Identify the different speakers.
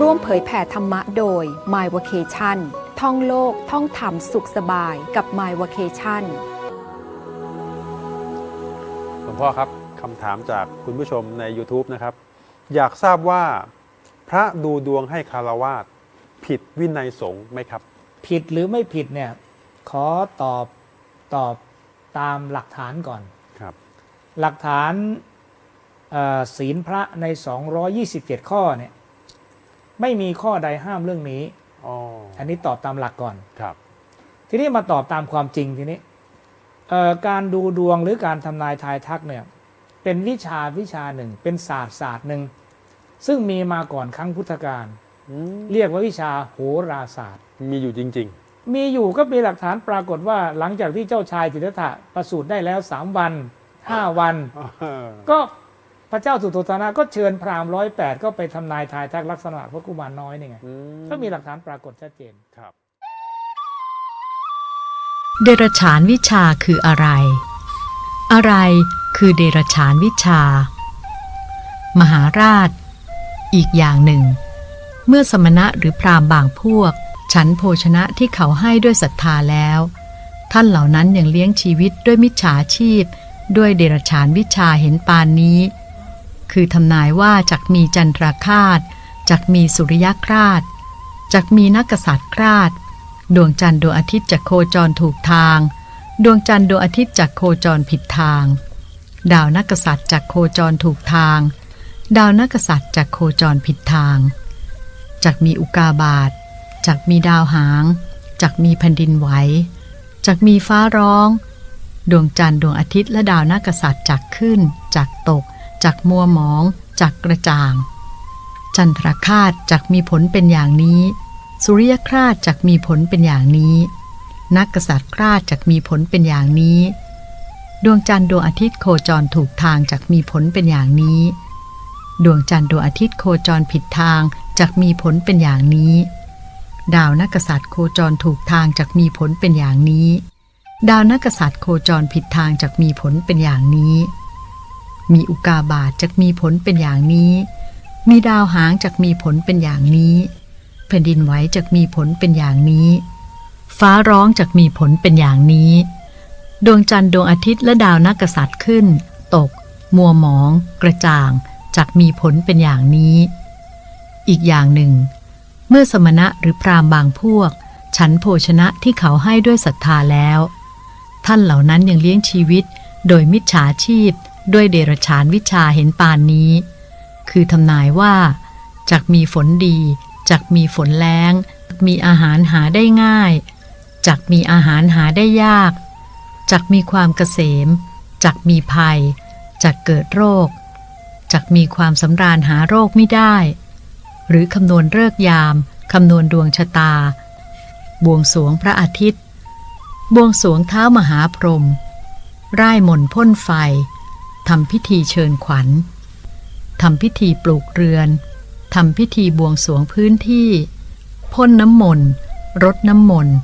Speaker 1: ร่วมเผยแผ่ธรรมะโดย My Vacation ท่องโลกท่องธรรมสุขสบายกับ My Vacation
Speaker 2: หลวงพ่อครับคำถามจากคุณผู้ชมใน YouTube นะครับ อยากทราบว่าพระดูดวงให้คารวาสผิดวินัยสงฆ์ไหมครับ
Speaker 3: ผิดหรือไม่ผิดเนี่ยขอตอบตอบตามหลักฐานก่อน
Speaker 2: ครับ
Speaker 3: หลักฐานเอ่อศีลพระใน 227 ข้อเนี่ย ไม่มีข้อใดห้ามเรื่องนี้
Speaker 2: อ๋อ
Speaker 3: อันนี้ตอบตามหลักก่อน
Speaker 2: ครับ
Speaker 3: ทีนี้มาตอบตามความจริงทีนี้เอ่อการดูดวงหรือการทำนายทายทักเนี่ย เป็นวิชาวิชาหนึ่ง เป็นศาสตร์ศาสตร์หนึ่ง ซึ่งมีมาก่อนครั้งพุทธกาล
Speaker 2: อืม
Speaker 3: เรียกว่าวิชาโหราศาสตร์
Speaker 2: มีอยู่จริง
Speaker 3: มีอยู่ก็มีหลักฐานปรากฏว่าหลังจากที่เจ้าชายสิทธัตถะประสูติได้แล้วสามวันห้าวัน
Speaker 2: ๆ
Speaker 3: ก็ พระเจ้าสุโธทนะก็เชิญพราหมณ์ร้อยแปดก็ไปทำนายทายทักลักษณะพระกุมารน้อยนี่ไง
Speaker 2: อื
Speaker 3: ก็มีหลักฐานปรากฏชัดเจน
Speaker 2: ครับ
Speaker 4: เดรัจฉานวิชาคืออะไร อะไรคือเดรัจฉานวิชา มหาราช อีกอย่างหนึ่ง เมื่อสมณะหรือพราหมณ์บางพวก ฉันโภชนะที่เขาให้ด้วยศรัทธาแล้ว ท่านเหล่านั้นยังเลี้ยงชีวิตด้วยมิจฉาชีพ ด้วยเดรัจฉานวิชาเห็นปานนี้ คือทำนายว่าจักมีจันทราคาตจักมีสุริยคราตจักมีนักษัตริย์คราตดวงจันทร์ดวงอาทิตย์จะโคจรถูกทาง ดวงจันทร์ดวงอาทิตย์จะโคจรผิดทาง ดาวนักษัตริย์จะโคจรถูกทาง ดาวนักษัตริย์จะโคจรผิดทางจักมีอุกาบาตจักมีดาวหางจักมีแผ่นดินไหวจักมีฟ้าร้อง ดวงจันทร์ดวงอาทิตย์และดาวนักกษัตริย์จักขึ้นจักตก จักมัวหมองจักกระจ่าง จันทรคาตจักมีผลเป็นอย่างนี้ สุริยคราชจักมีผลเป็นอย่างนี้ นักกษัตริย์คราชจักมีผลเป็นอย่างนี้ ดวงจันทร์ดวงอาทิตย์โคจรถูกทางจักมีผลเป็นอย่างนี้ ดวงจันทร์ดวงอาทิตย์โคจรผิดทางจักมีผลเป็นอย่างนี้ ดาวนักกษัตริย์โคจรถูกทางจักมีผลเป็นอย่างนี้ ดาวนักกษัตริย์โคจรผิดทางจักมีผลเป็นอย่างนี้ มีอุกาบาตจักมีผลเป็นอย่างนี้ มีดาวหางจักมีผลเป็นอย่างนี้ แผ่นดินไหวจักมีผลเป็นอย่างนี้ ฟ้าร้องจักมีผลเป็นอย่างนี้ ดวงจันทร์ดวงอาทิตย์และดาวนักกษัตริย์ขึ้น ตก มัวหมอง กระจ่างจักมีผลเป็นอย่างนี้ อีกอย่างหนึ่ง เมื่อสมณะหรือพราหมณ์บางพวก ฉันโภชนะที่เขาให้ด้วยศรัทธาแล้ว ท่านเหล่านั้นยังเลี้ยงชีวิตโดยมิจฉาชีพ ด้วยเดรัจฉานวิชาเห็นปานนี้ คือทำนายว่าจักมีฝนดี จักมีฝนแล้ง มีอาหารหาได้ง่าย จักมีอาหารหาได้ยาก จักมีความเกษม จักมีภัย จักเกิดโรค จักมีความสำราญหาโรคไม่ได้ หรือคำนวณเลิกยาม คำนวณดวงชะตา บวงสรวงพระอาทิตย์ บวงสรวงเท้ามหาพรหมร่ายมนพ่นไฟ ทำพิธีเชิญขวัญทำพิธีปลูกเรือนทำพิธีบวงสรวงพื้นที่ พ่นน้ำมนต์รดน้ำมนต์